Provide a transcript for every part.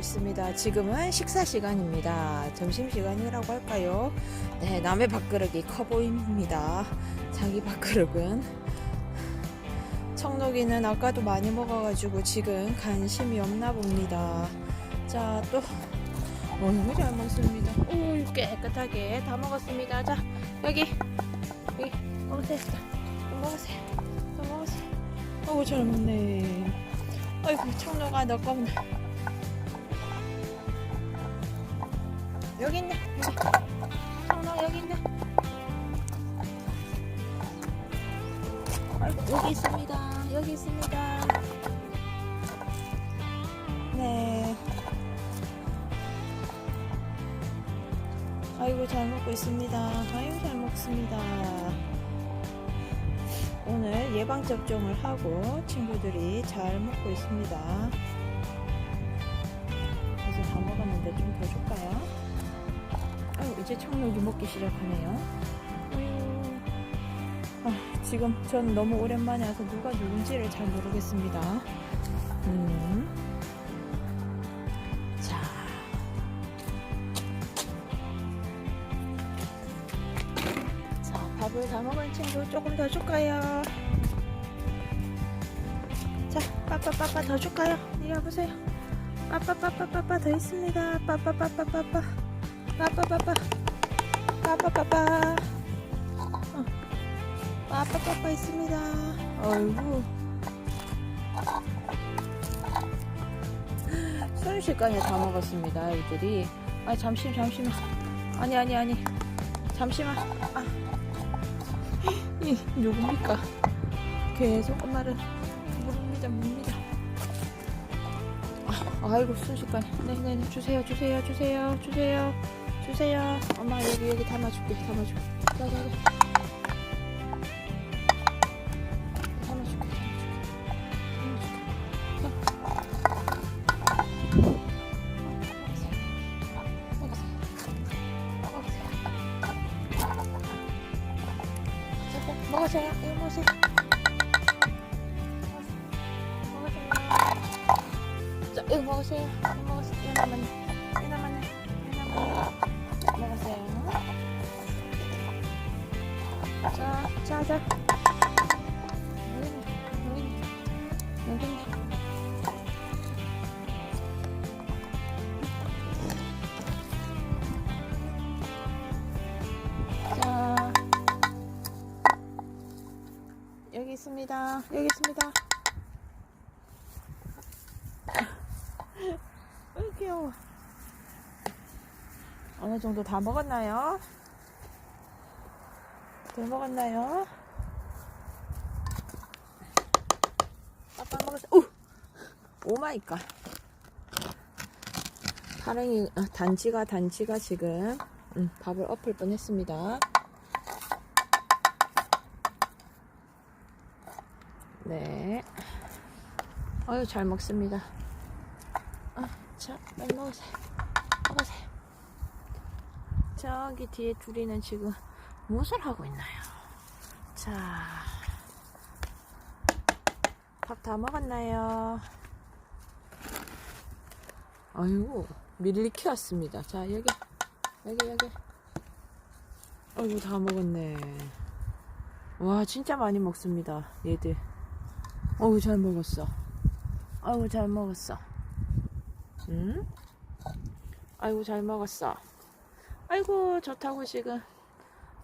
있습니다. 지금은 식사 시간입니다. 점심 시간이라고 할까요? 네, 남의 밥그릇이 커 보입니다. 자기 밥그릇은 청록이는 아까도 많이 먹어가지고 지금 관심이 없나 봅니다. 자, 또 너무 잘 먹습니다. 오, 깨끗하게 다 먹었습니다. 자, 여기 여기 먹으세요. 자, 또 먹으세요. 또 먹으세요. 어우, 잘 먹네. 아이고, 청록아, 너 거구나. 여기 있네. 청록 여기 있네. 아이고, 여기 있습니다. 여기 있습니다. 네. 아이고, 잘 먹고 있습니다. 아이고, 잘 먹습니다. 오늘 예방접종을 하고 친구들이 잘 먹고 있습니다. 그래서 다 먹었는데 좀 더 줄까요? 이제 청록이 먹기 시작하네요. 아유, 아, 지금 전 너무 오랜만에 와서 누가 누군지를 잘 모르겠습니다. 음. 자. 자, 밥을 다 먹은 친구 조금 더 줄까요? 자, 빠빠빠빠 더 줄까요? 이리 와보세요. 빠빠빠빠빠빠 더 있습니다. 빠빠빠빠빠빠. 빠빠빠빠. 빠빠빠빠. 어. 빠빠빠빠 있습니다. 어이구. 순식간에 다 먹었습니다, 아이들이. 아, 잠시, 잠시만. 아니, 아니, 아니. 잠시만. 아. 이, 누굽니까? 계속 엄마를 모릅니다, 뭡니다. 아, 아이고, 순식간에. 네네, 주세요, 주세요, 주세요, 주세요, 주세요. 엄마, 여기, 여기 담아줄게, 담아줄게. 자, 자, 자. 담아줄게, 담아줄게. 담아줄게. 먹으세요. 먹으세요. 먹으세요. 이거 먹으세요. 이거 먹으세요. 이거 남았네. 이거 남았네. 이거 남았네. 먹으세요. 자, 자. 자. 여기 있습니다. 여기 있습니다. 으, 귀여워. 어느 정도 다 먹었나요? 덜 먹었나요? 아빠 먹었어. 오! 오 마이 갓. 파랭이, 아, 단지가, 단지가 지금, 음, 밥을 엎을 뻔 했습니다. 네. 아유, 잘 먹습니다. 아, 자, 빨리 먹으세요. 먹으세요. 저기 뒤에 둘이는 지금 무엇을 하고 있나요? 자, 밥 다 먹었나요? 아이고, 밀리 키웠습니다. 자, 여기, 여기, 여기. 아이고, 다 먹었네. 와, 진짜 많이 먹습니다. 얘들. 어우, 잘 먹었어. 아이고, 잘 먹었어. 응? 아이고, 잘 먹었어. 아이고, 좋다고 지금.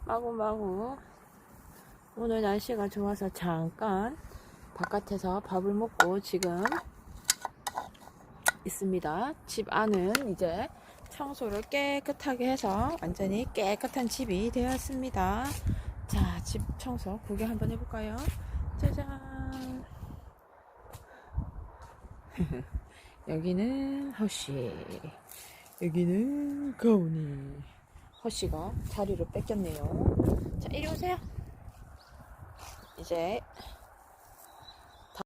마구마구. 오늘 날씨가 좋아서 잠깐 바깥에서 밥을 먹고 지금 있습니다. 집 안은 이제 청소를 깨끗하게 해서 완전히 깨끗한 집이 되었습니다. 자, 집 청소 구경 한번 해볼까요? 짜잔. 여기는 허쉬. 여기는 가온이. 허쉬가 자리를 뺏겼네요. 자, 이리 오세요. 이제